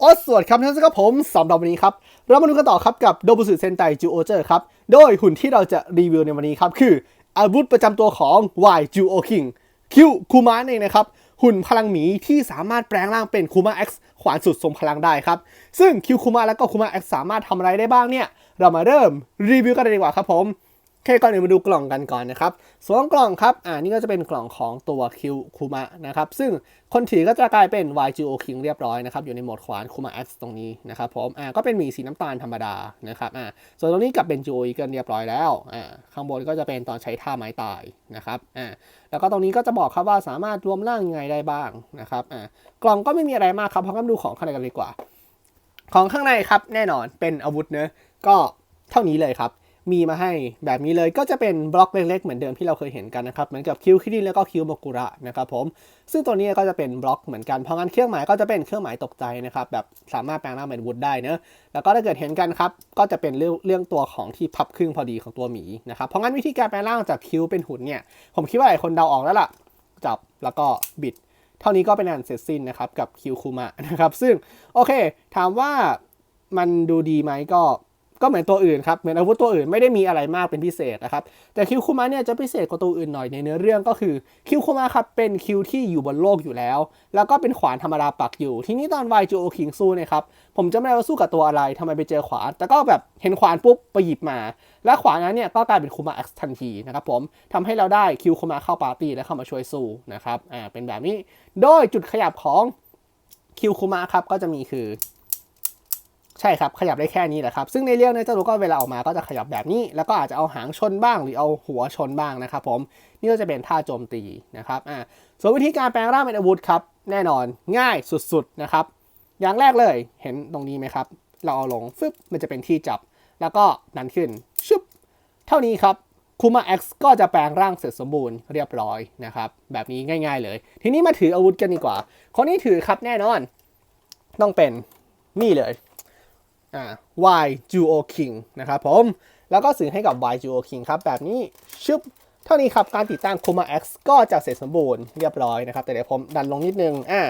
โอ้สวัสดีครับท่านผู้ชมครับผมสำหรับวันนี้ครับ เรามาดูกันต่อครับกับโดบุสึเซนไตจูโอเจอร์ครับ โดยหุ่นที่เราจะรีวิวในวันนี้ครับ คืออาวุธประจำตัวของ Y จูโอคิงคิวคูมะเองนะครับ หุ่นพลังหมีที่สามารถแปลงร่างเป็นคูมะ X ขวานสุดทรงพลังได้ครับ ซึ่งคิวคูมะและก็คูมะ X สามารถทำอะไรได้บ้างเนี่ย เรามาเริ่มรีวิวกันเลยดีกว่าครับผม เคก่อนอื่นมาดูกล่องกันก่อนนะครับส่วนกล่องครับ อ่า นี่ก็จะเป็นกล่องของตัวคิวคูมะนะครับ ซึ่งคนถือก็จะกลายเป็น YGO King เรียบร้อยนะครับ อยู่ในโหมดขวานคูมะ X ตรงนี้นะครับผม อ่า ก็เป็นหมีสีน้ำตาลธรรมดานะครับ อ่า ส่วนตรงนี้กับเป็น Geo Eagle เรียบร้อยแล้ว อ่า ข้างบนก็จะเป็นตอนใช้ท่าไม้ตายนะครับ อ่า แล้วก็ตรงนี้ก็จะบอกครับว่าสามารถรวมร่างยังไงได้บ้างนะครับ อ่า กล่องก็ไม่มีอะไรมากครับเพราะงั้นดูของข้างในกันดีกว่า ของข้างในครับแน่นอนเป็นอาวุธเนอะก็เท่านี้เลยครับ มีมาให้แบบนี้เลยก็จะเป็นบล็อกเล็กๆเหมือนเดิมที่เราเคยเห็นกันนะครับเหมือนกับคิวคิดินแล้วก็คิวโมกุระนะครับผมซึ่งตัวนี้ก็จะเป็นบล็อกเหมือนกันเพราะงั้นเครื่องหมายก็จะเป็นเครื่องหมายตกใจนะครับแบบสามารถแปลงร่างเป็นวุธได้เนอะแล้วก็ถ้าเกิดเห็นกันครับก็จะเป็นเรื่องเรื่องตัวของที่พับครึ่งพอดีของตัวหมีนะครับเพราะงั้นวิธีการแปลงร่างจากคิวเป็นหุ่นเนี่ยผมคิดว่าหลายคนเดาออกแล้วล่ะจับแล้วก็บิด เท่านี้ก็เป็นอันเสร็จสิ้นนะครับกับคิวคูมะนะครับซึ่งโอเค ถามว่ามันดูดีไหมก็ ก็เหมือนตัวอื่นครับเหมือนอาวุธตัวอื่นไม่ได้มีอะไรมากเป็นพิเศษนะครับแต่คิวคูมะเนี่ยจะพิเศษกว่าตัวอื่นหน่อยในเนื้อเรื่องก็คือคิวคูมะครับเป็นคิวที่อยู่บนโลกอยู่แล้ว แล้วก็เป็นขวานธรรมดาปักอยู่ ทีนี้ตอนวายจูโอคิงสู้เนี่ยครับผมจะไม่ได้ว่าสู้กับตัวอะไรทำไมไปเจอขวาน แต่ก็แบบเห็นขวานปุ๊บไปหยิบมา และขวานนั้นเนี่ยก็กลายเป็นคูมะ X ทันทีนะครับผมทำให้เราได้คิวคูมะเข้าปาร์ตี้และเข้ามาช่วยสู้นะครับอ่าเป็นแบบนี้ โดยจุดขยับของคิวคูมะครับก็จะมีคือ ใช่ครับ ขยับได้แค่นี้แหละครับ ซึ่งในเรื่องในเจ้าตัวก็เวลาออกมาก็จะขยับแบบนี้ แล้วก็อาจจะเอาหางชนบ้างหรือเอาหัวชนบ้างนะครับผม นี่ก็จะเป็นท่าโจมตีนะครับอ่าส่วนวิธีการแปลงร่างเป็นอาวุธครับ แน่นอนง่ายสุดๆนะครับ อย่างแรกเลยเห็นตรงนี้ไหมครับ เราเอาลงฟึบมันจะเป็นที่จับ แล้วก็ดันขึ้นชึบเท่านี้ครับคูมา X ก็จะแปลงร่างเสร็จสมบูรณ์เรียบร้อยนะครับ แบบนี้ง่าย ๆ เลย ทีนี้มาถืออาวุธกันดีกว่า คนที่ถือครับแน่นอน ต้องเป็นนี่เลย อ่า Y Duo King นะครับผม แล้วก็สื่อให้กับ Y Duo King ครับ แบบนี้ชึบเท่านี้ครับ การติดตั้ง Kuma X ก็จะเสร็จสมบูรณ์เรียบร้อยนะครับ แต่เดี๋ยวผมดันลงนิดนึงอ่า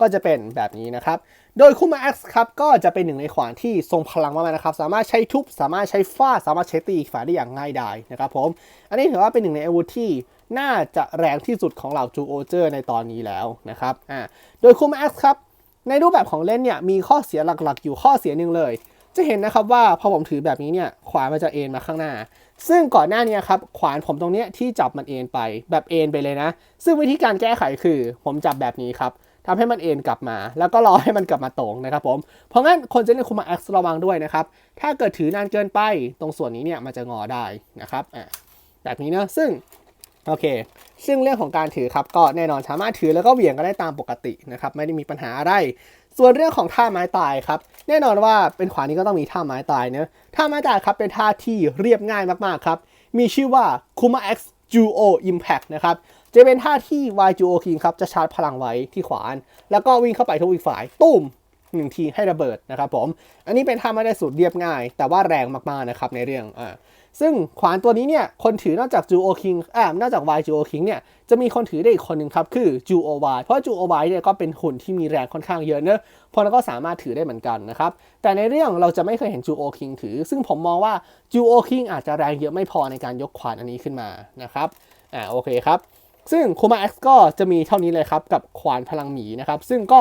ก็จะเป็นแบบนี้นะครับ โดย Kuma X ครับ ก็จะเป็นหนึ่งในขวานที่ทรงพลังมากๆนะครับ สามารถใช้ทุบ สามารถใช้ฟาด สามารถใช้ตีฝาได้อย่างง่ายดายนะครับผม อันนี้ถือว่าเป็นหนึ่งในอาวุธที่น่าจะแรงที่สุดของเหล่าจูโอเจอร์ในตอนนี้แล้วนะครับ อ่า โดย Kuma X ครับ ในรูปแบบของเล่นเนี่ยมีข้อเสียหลักๆ อยู่ข้อเสียหนึ่งเลย จะเห็นนะครับว่าพอผมถือแบบนี้เนี่ยขวานมันจะเอ็นมาข้างหน้า ซึ่งก่อนหน้านี้ครับขวานผมตรงเนี้ยที่จับมันเอ็นไปแบบเอ็นไปเลยนะ ซึ่งวิธีการแก้ไขคือ ผมจับแบบนี้ครับทำให้มันเอ็นกลับมา แล้วก็รอให้มันกลับมาตรงนะครับผม เพราะงั้นคนจะเล่นคุมา X ระวังด้วยนะครับ ถ้าเกิดถือนานเกินไปตรงส่วนนี้เนี่ยมันจะงอได้นะครับอะแบบนี้เนอะซึ่ง โอเค ซึ่งเรื่องของการถือครับก็แน่นอนสามารถถือแล้วก็เหวี่ยงกันได้ตามปกตินะครับไม่ได้มีปัญหาอะไร ส่วนเรื่องของท่าไม้ตายครับแน่นอนว่าเป็นขวานนี้ก็ต้องมีท่าไม้ตายเนะท่าไม้ตายครับเป็นท่าที่เรียบง่ายมากๆครับมีชื่อว่า Kuma X Juo Impact นะครับจะเป็นท่าที่ Y Juo King ครับจะชาร์จพลังไว้ที่ขวาน แล้วก็วิ่งเข้าไปทุบอีกฝ่ายตุ้มหนึ่งทีให้ระเบิดนะครับผม อันนี้เป็นท่าไม่ได้สูตรเรียบง่าย แต่ว่าแรงมากๆนะครับในเรื่องอ่า ซึ่งขวานตัวนี้เนี่ยคนถือนอกจากจูโอคิงอ่านอกจาก Y จูโอคิงเนี่ยจะมีคนถือได้อีกคนหนึ่งครับ คือจูโอวเพราะจูโอวเนี่ยก็เป็นหุ่นที่มีแรงค่อนข้างเยอะเนอะพราะนั้นก็สามารถถือได้เหมือนกันนะครับ แต่ในเรื่องเราจะไม่เคยเห็นจูโอคิงถือ ซึ่งผมมองว่าจูโอคิงอาจจะแรงเยอะไม่พอในการยกขวานอันนี้ขึ้นมานะครับอ่าโอเคครับซึ่งคูมา X ก็จะมีเท่านี้เลยครับกับขวานพลังหมีนะครับซึ่งก็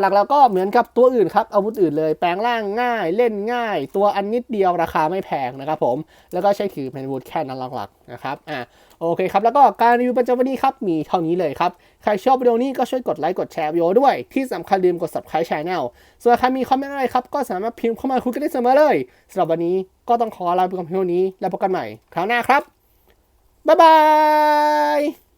หลักๆแล้วก็เหมือนกับตัวอื่นครับอาวุธอื่นเลย แปลงร่างง่ายเล่นง่าย ตัวอันนิดเดียวราคาไม่แพงนะครับผม แล้วก็ใช้ถือเป็นวุธแค่นั้นหลักๆนะครับอ่าโอเคครับ แล้วก็การรีวิวประจำวันนี้ครับ มีเท่านี้เลยครับ ใครชอบวิดีโอนี้ก็ช่วยกดไลค์กดแชร์วิดีโอด้วย ที่สำคัญลืมกด subscribe channel ส่วนใครมีคอมเมนต์อะไรครับ ก็สามารถพิมพ์เข้ามาคุยกันได้เสมอเลยสำหรับวันนี้ก็ต้องขอลาไปก่อนเพียงเท่านี้ แล้วพบกันใหม่คราวหน้าครับบ๊ายบาย